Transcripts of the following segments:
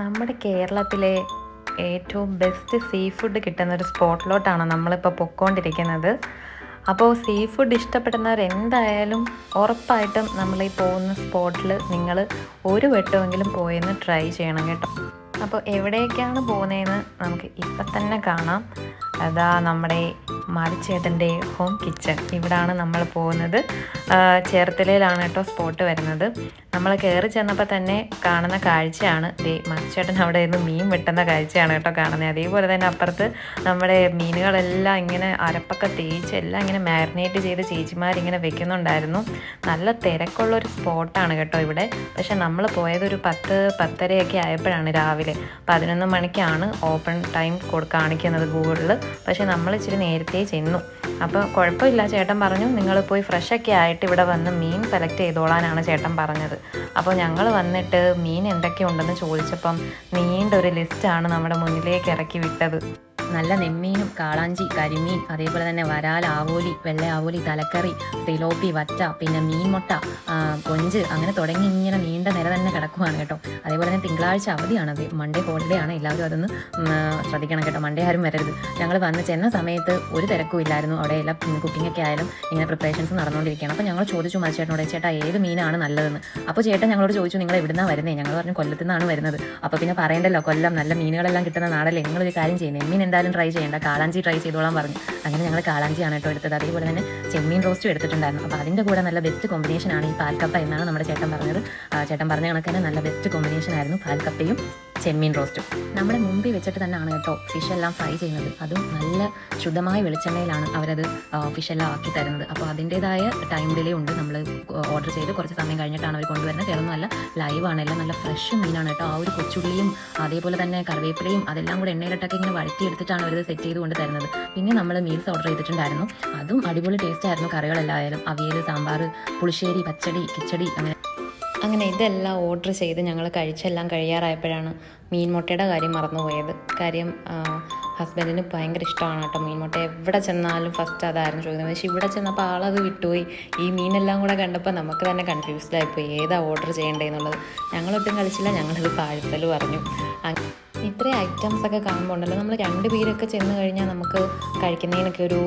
നമ്മുടെ കേരളത്തിലെ ഏറ്റവും ബെസ്റ്റ് സീ ഫുഡ് കിട്ടുന്ന ഒരു സ്പോട്ടിലോട്ടാണ് നമ്മളിപ്പോൾ പൊക്കോണ്ടിരിക്കുന്നത്. അപ്പോൾ സീ ഫുഡ് ഇഷ്ടപ്പെടുന്നവർ എന്തായാലും ഉറപ്പായിട്ടും നമ്മൾ ഈ പോകുന്ന സ്പോട്ടിൽ നിങ്ങൾ ഒരു വട്ടമെങ്കിലും പോയെന്ന് ട്രൈ ചെയ്യണം കേട്ടോ. അപ്പോൾ എവിടേക്കാണ് പോകുന്നതെന്ന് നമുക്ക് ഇപ്പം തന്നെ കാണാം. അതാ നമ്മുടെ മാരിച്ചേട്ടന്റെ ഹോം കിച്ചൺ ഇവിടാണ് നമ്മൾ പോകുന്നത്. ചേർത്തലയിലാണ് കേട്ടോ സ്പോട്ട് വരുന്നത്. നമ്മൾ കയറി ചെന്നപ്പോൾ തന്നെ കാണുന്ന കാഴ്ചയാണ്. ദേ മച്ചേട്ടൻ അവിടെ നിന്ന് മീൻ വെട്ടുന്ന കാഴ്ചയാണ് കേട്ടോ കാണുന്നത് അതേപോലെ തന്നെ അപ്പുറത്ത് നമ്മുടെ മീനുകളെല്ലാം ഇങ്ങനെ അരപ്പൊക്കെ തേച്ച് എല്ലാം ഇങ്ങനെ മാരിനേറ്റ് ചെയ്ത് ചേച്ചിമാരിങ്ങനെ വെക്കുന്നുണ്ടായിരുന്നു. നല്ല തിരക്കുള്ള ഒരു സ്പോട്ടാണ് കേട്ടോ ഇവിടെ. പക്ഷെ നമ്മൾ പോയത് ഒരു പത്ത് പത്തരയൊക്കെ ആയപ്പോഴാണ് രാവിലെ. പതിനൊന്ന് മണിക്കാണ് ഓപ്പൺ ടൈം കാണിക്കുന്നത് ഗൂഗിളിൽ പക്ഷെ നമ്മൾ ഇച്ചിരി നേരത്തെ ചെന്നു. അപ്പോൾ കുഴപ്പമില്ല ചേട്ടൻ പറഞ്ഞു. നിങ്ങൾ പോയി ഫ്രഷൊക്കെ ആയിട്ട് ഇവിടെ വന്ന് മീൻ സെലക്ട് ചെയ്തോളാനാണ് ചേട്ടൻ പറഞ്ഞത്. അപ്പോൾ ഞങ്ങൾ വന്നിട്ട് മീൻ എന്തൊക്കെയുണ്ടെന്ന് ചോദിച്ചപ്പം നീണ്ട ഒരു ലിസ്റ്റാണ് നമ്മുടെ മുന്നിലേക്ക് ഇറക്കി വിട്ടത്. നല്ല നെമ്മീനും കാളാഞ്ചി കരിമീൻ അതേപോലെ തന്നെ വരാൽ ആവോലി വെള്ള ആവോലി തലക്കറി തിലോപ്പി വറ്റ പിന്നെ മീൻമുട്ട കൊഞ്ച് അങ്ങനെ തുടങ്ങി ഇങ്ങനെ നീണ്ട തന്നെ കിടക്കുവാണ് കേട്ടോ. അതേപോലെ തന്നെ തിങ്കളാഴ്ച അവധിയാണ്. മൺഡേ ഹോളിഡേ ആണ്. എല്ലാവരും അതൊന്ന് ശ്രദ്ധിക്കണം കേട്ടോ. മൺഡേ ആരും വരരുത്. ഞങ്ങൾ വന്ന് ചെന്ന സമയത്ത് ഒരു തിരക്കും ഇല്ലായിരുന്നു. അവിടെ എല്ലാം കുക്കിംഗ് ഒക്കെ ആയാലും ഇങ്ങനെ പ്രിപ്പറേഷൻസ് നടന്നുകൊണ്ടിരിക്കുകയാണ്. അപ്പോൾ ഞങ്ങൾ ചോദിച്ചു മത്സ്യേട്ടനോട് ചേട്ടാ ഏത് മീനാണ് നല്ലതെന്ന്? അപ്പോൾ ചേട്ടൻ ഞങ്ങളോട് ചോദിച്ചു നിങ്ങൾ എവിടുന്നാണ് വരുന്നത് ഞങ്ങൾ പറഞ്ഞു കൊല്ലത്തു നിന്നാണ് വരുന്നത്. അപ്പോൾ പിന്നെ പറയണ്ടല്ലോ കൊല്ലം നല്ല മീനുകളെല്ലാം കിട്ടുന്ന നാടല്ലേ? നിങ്ങളൊരു കാര്യം ചെയ്യുന്നത് മീൻ എന്തായാലും ട്രൈ ചെയ്യേണ്ട. കാളാഞ്ചി ട്രൈ ചെയ്തോളാം പറഞ്ഞു. അങ്ങനെ ഞങ്ങൾ കാളാഞ്ചിയാണ് കേട്ടോ എടുത്തത്. അതേപോലെ തന്നെ ചെമ്മീൻ റോസ്റ്റും എടുത്തിട്ടുണ്ടായിരുന്നു. അപ്പോൾ അതിന്റെ കൂടെ നല്ല ബെസ്റ്റ് കോമ്പിനേഷൻ ആണ് ഈ പാൽക്കപ്പ എന്നാണ് നമ്മുടെ ചേട്ടൻ പറഞ്ഞത്. ചേട്ടൻ പറഞ്ഞ തന്നെ നല്ല ബെസ്റ്റ് കോമ്പിനേഷൻ ആയിരുന്നു പാൽക്കപ്പയും ചെമ്മീൻ റോസ്റ്റും നമ്മുടെ മുമ്പിൽ വെച്ചിട്ട് തന്നെയാണ് കേട്ടോ ഫിഷ് എല്ലാം ഫ്രൈ ചെയ്യുന്നത്. അതും നല്ല ശുദ്ധമായ വെളിച്ചെണ്ണയിലാണ് അവരത് ഫിഷ് എല്ലാം ആക്കി തരുന്നത്. അപ്പോൾ അതിന്റെതായ ടൈം ഡിലേ ഉണ്ട്. നമ്മൾ ഓർഡർ ചെയ്ത് കുറച്ച് സമയം കഴിഞ്ഞിട്ടാണ് അവർ കൊണ്ടുവരുന്നത്. വേറൊന്നുമല്ല ലൈവാണ് എല്ലാം നല്ല ഫ്രഷ് മീനാണ് കേട്ടോ. ആ ഒരു കൊച്ചുള്ളിയും അതേപോലെ തന്നെ കറിവേപ്പിലയും അതെല്ലാം കൂടെ എണ്ണയിലിട്ടൊക്കെ ഇങ്ങനെ വഴറ്റിയെടുത്തിട്ടാണ് അവർ സെറ്റ് ചെയ്ത് കൊണ്ട് തരുന്നത്. പിന്നെ നമ്മൾ മീൽസ് ഓർഡർ ചെയ്തിട്ടുണ്ടായിരുന്നു. അതും അടിപൊളി ടേസ്റ്റ് ആയിരുന്നു കറികളെല്ലാം ആയാലും അവിയൽ സാമ്പാർ പുളിശ്ശേരി പച്ചടി കിച്ചടി അങ്ങനെ അങ്ങനെ ഇതെല്ലാം ഓർഡർ ചെയ്ത് ഞങ്ങൾ കഴിച്ചെല്ലാം കഴിയാറായപ്പോഴാണ് മീൻ മുട്ടയുടെ കാര്യം മറന്നുപോയത്. കാര്യം ഹസ്ബൻഡിന് ഭയങ്കര ഇഷ്ടമാണ് കേട്ടോ മീൻ മുട്ട. എവിടെ ചെന്നാലും ഫസ്റ്റ് അതായിരുന്നു ചോദിക്കുന്നത്. പക്ഷേ ഇവിടെ ചെന്നപ്പോൾ ആളത് വിട്ടുപോയി. ഈ മീനെല്ലാം കൂടെ കണ്ടപ്പോൾ നമുക്ക് തന്നെ കൺഫ്യൂസ്ഡായിപ്പോയി ഏതാ ഓർഡർ ചെയ്യേണ്ടതെന്നുള്ളത് ഞങ്ങളൊട്ടും കളിച്ചില്ല ഞങ്ങളത് പാഴ്സൽ പറഞ്ഞു. ഇത്രയും ഐറ്റംസ് ഒക്കെ കാണുമ്പോൾ ഉണ്ടല്ലോ നമ്മൾ രണ്ട് പേരൊക്കെ ചെന്ന് കഴിഞ്ഞാൽ നമുക്ക് കഴിക്കുന്നതിനൊക്കെ ഒരു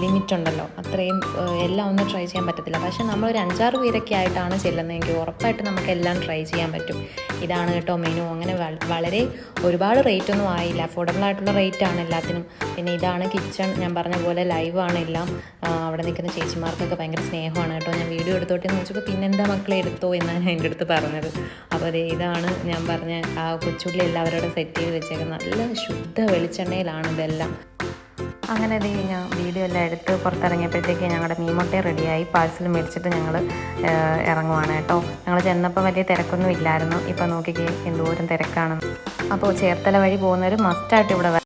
ലിമിറ്റ് ഉണ്ടല്ലോ. അത്രയും എല്ലാം ഒന്നും ട്രൈ ചെയ്യാൻ പറ്റത്തില്ല. പക്ഷേ നമ്മൾ ഒരു അഞ്ചാറ് പേരൊക്കെ ആയിട്ടാണ് ചെല്ലുന്നതെങ്കിൽ ഉറപ്പായിട്ട് നമുക്ക് എല്ലാം ട്രൈ ചെയ്യാൻ പറ്റും. ഇതാണ് കേട്ടോ മെനു അങ്ങനെ വളരെ ഒരുപാട് റേറ്റൊന്നും ആയില്ല. അഫോർഡബിൾ ആയിട്ടുള്ള റേറ്റ് ആണ് എല്ലാത്തിനും. പിന്നെ ഇതാണ് കിച്ചൺ ഞാൻ പറഞ്ഞ പോലെ ലൈവ് ആണ് എല്ലാം. അവിടെ നിൽക്കുന്ന ചേച്ചിമാർക്കൊക്കെ ഭയങ്കര സ്നേഹമാണ് കേട്ടോ. ഞാൻ വീഡിയോ എടുത്തോട്ടെ എന്ന് വെച്ചപ്പോൾ പിന്നെന്താ മക്കളെ എടുത്തോ എന്നാണ് എന്റെ അടുത്ത് പറഞ്ഞത്. അപ്പോൾ അതെ ഇതാണ് ഞാൻ പറഞ്ഞ ആ കൊച്ചുള്ളി എല്ലാവരോടും സെറ്റ് ചെയ്ത് വെച്ചേക്കുന്നത്. നല്ല ശുദ്ധ വെളിച്ചെണ്ണയിലാണ് ഇതെല്ലാം. അങ്ങനെ ദേ ഞാൻ വീഡിയോ എല്ലാം എടുത്ത് പുറത്തിറങ്ങിയപ്പോഴത്തേക്ക് ഞങ്ങളുടെ മീൻമുട്ട റെഡിയായി. പാഴ്സൽ മേടിച്ചിട്ട് ഞങ്ങൾ ഇറങ്ങുവാണ് കേട്ടോ. ഞങ്ങൾ ചെന്നപ്പോൾ വലിയ തിരക്കൊന്നും ഇല്ലായിരുന്നു. ഇപ്പോൾ നോക്കിക്കേ എന്തോരം തിരക്കാണ് അപ്പോൾ ചേർത്തല വഴി പോകുന്നവർ മസ്റ്റായിട്ട് ഇവിടെ